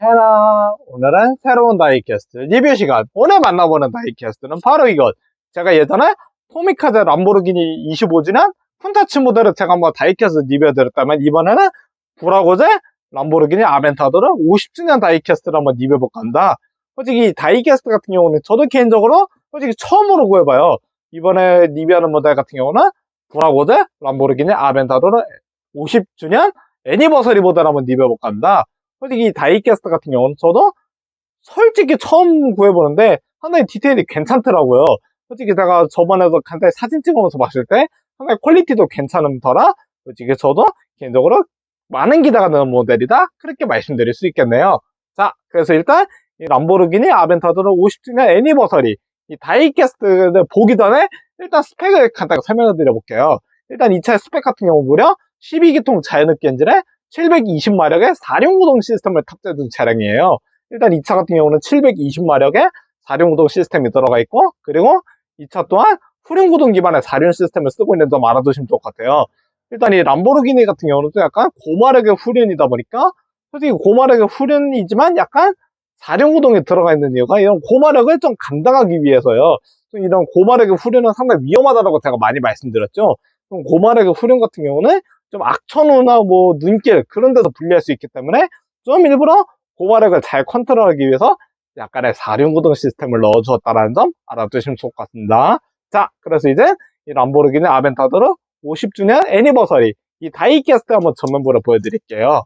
해라. 오늘은 새로운 다이캐스트 리뷰 시간. 오늘 만나보는 다이캐스트는 바로 이것. 제가 예전에 토미카제 람보르기니 25주년 푼타치 모델을 제가 한번 다이캐스트 리뷰해드렸다면 이번에는 브라고제 람보르기니 아벤타도르 50주년 다이캐스트를 한번 리뷰해볼까 합니다. 솔직히 이 다이캐스트 같은 경우는 저도 개인적으로 솔직히 처음으로 구해봐요. 이번에 리뷰하는 모델 같은 경우는 브라고제 람보르기니 아벤타도르 50주년 애니버서리 모델 한번 리뷰해볼까 합니다. 솔직히 이 다이캐스트 같은 경우는 저도 솔직히 처음 구해보는데 상당히 디테일이 괜찮더라고요. 솔직히 제가 저번에도 간단히 사진 찍으면서 봤을 때 상당히 퀄리티도 괜찮더라. 솔직히 저도 개인적으로 많은 기대가 되는 모델이다. 그렇게 말씀드릴 수 있겠네요. 자, 그래서 일단 이 람보르기니 아벤타도르 50주년 애니버서리 이 다이캐스트를 보기 전에 일단 스펙을 간단히 설명해 드려볼게요. 일단 이 차의 스펙 같은 경우 무려 12기통 자연흡기 엔진에 720마력의 4륜구동 시스템을 탑재해둔 차량이에요. 일단 이 차 같은 경우는 720마력의 4륜구동 시스템이 들어가 있고 그리고 이 차 또한 후륜구동 기반의 4륜 시스템을 쓰고 있는 점 알아두시면 좋을 것 같아요. 일단 이 람보르기니 같은 경우는 또 약간 고마력의 후륜이다 보니까 솔직히 고마력의 후륜이지만 약간 4륜 구동에 들어가 있는 이유가 이런 고마력을 좀 감당하기 위해서요. 좀 이런 고마력의 후륜은 상당히 위험하다고 제가 많이 말씀드렸죠. 좀 고마력의 후륜 같은 경우는 좀 악천후나 뭐 눈길 그런 데서 분리할 수 있기 때문에 좀 일부러 고마력을 잘 컨트롤하기 위해서 약간의 4륜 구동 시스템을 넣어주었다는 점 알아두시면 좋을 것 같습니다. 자, 그래서 이제 이 람보르기니 아벤타도르 50주년 애니버서리 이 다이캐스트 한번 전면부를 보여드릴게요.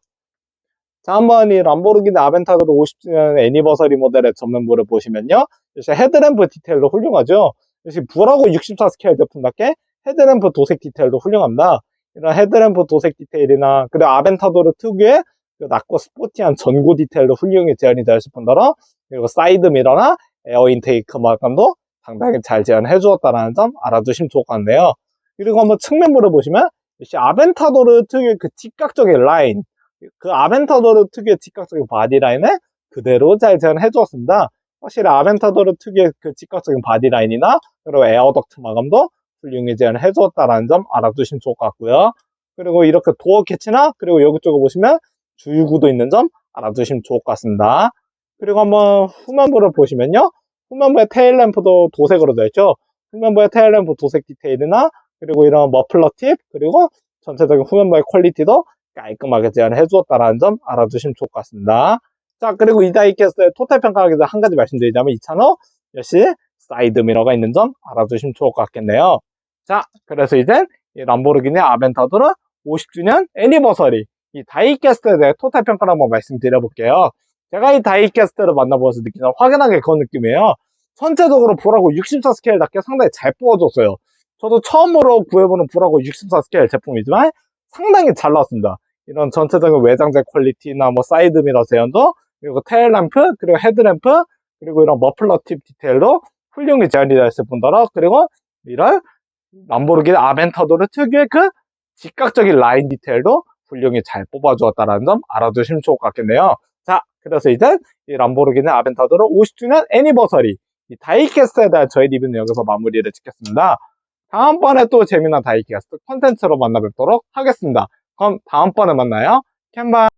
자, 한번 이 람보르기니 아벤타도르 50주년 애니버서리 모델의 전면부를 보시면요. 역시 헤드램프 디테일도 훌륭하죠. 역시 불하고 64 스케일 제품답게 헤드램프 도색 디테일도 훌륭합니다. 이런 헤드램프 도색 디테일이나 그리고 아벤타도르 특유의 그 낮고 스포티한 전구 디테일도 훌륭히 재현이 되었을 뿐더러 그리고 사이드 미러나 에어 인테이크 마감도 상당히 잘 재현해 주었다는 점 알아두시면 좋을 것 같네요. 그리고 한번 측면부를 보시면 역시 아벤타도르 특유의 그 직각적인 라인 그 아벤타도르 특유의 직각적인 바디 라인을 그대로 잘 재현해 주었습니다. 확실히 아벤타도르 특유의 그 직각적인 바디 라인이나 그리고 에어 덕트 마감도 훌륭히 재현해 주었다는 점 알아두시면 좋을 것 같고요. 그리고 이렇게 도어 캐치나 그리고 여기 쪽에 보시면 주유구도 있는 점 알아두시면 좋을 것 같습니다. 그리고 한번 후면부를 보시면요. 후면부의 테일램프도 도색으로 되어 있죠. 후면부의 테일램프 도색 디테일이나 그리고 이런 머플러 팁 그리고 전체적인 후면부의 퀄리티도 깔끔하게 재현해 주었다는 점 알아두시면 좋을 것 같습니다. 자 그리고 이 다이캐스트의 토탈 평가하기 전에 한 가지 말씀드리자면 이 차는 역시 사이드 미러가 있는 점 알아두시면 좋을 것 같겠네요. 자 그래서 이제 이 람보르기니 아벤타도르 50주년 애니버서리 이 다이캐스트에 대해 토탈 평가를 한번 말씀드려볼게요. 제가 이 다이캐스트를 만나보면서 느끼는 확연하게 그런 느낌이에요. 전체적으로 보라고 64 스케일답게 상당히 잘 뽑아줬어요. 저도 처음으로 구해보는 보라고 64 스케일 제품이지만 상당히 잘 나왔습니다. 이런 전체적인 외장재 퀄리티나 뭐 사이드 미러 제현도 그리고 테일 램프 그리고 헤드램프 그리고 이런 머플러 팁 디테일도 훌륭히 재현이 되어 있을 뿐더러 그리고 이런 람보르기니 아벤타도르 특유의 그 직각적인 라인 디테일도 훌륭히 잘 뽑아주었다는 점 알아두시면 좋을 것 같겠네요. 자, 그래서 이제 이 람보르기니 아벤타도르 50주년 애니버서리 이 다이캐스트에 대한 저희 리뷰는 여기서 마무리를 짓겠습니다. 다음번에 또 재미난 다이캐스트 콘텐츠로 만나 뵙도록 하겠습니다. 그럼 다음번에 만나요. 캔바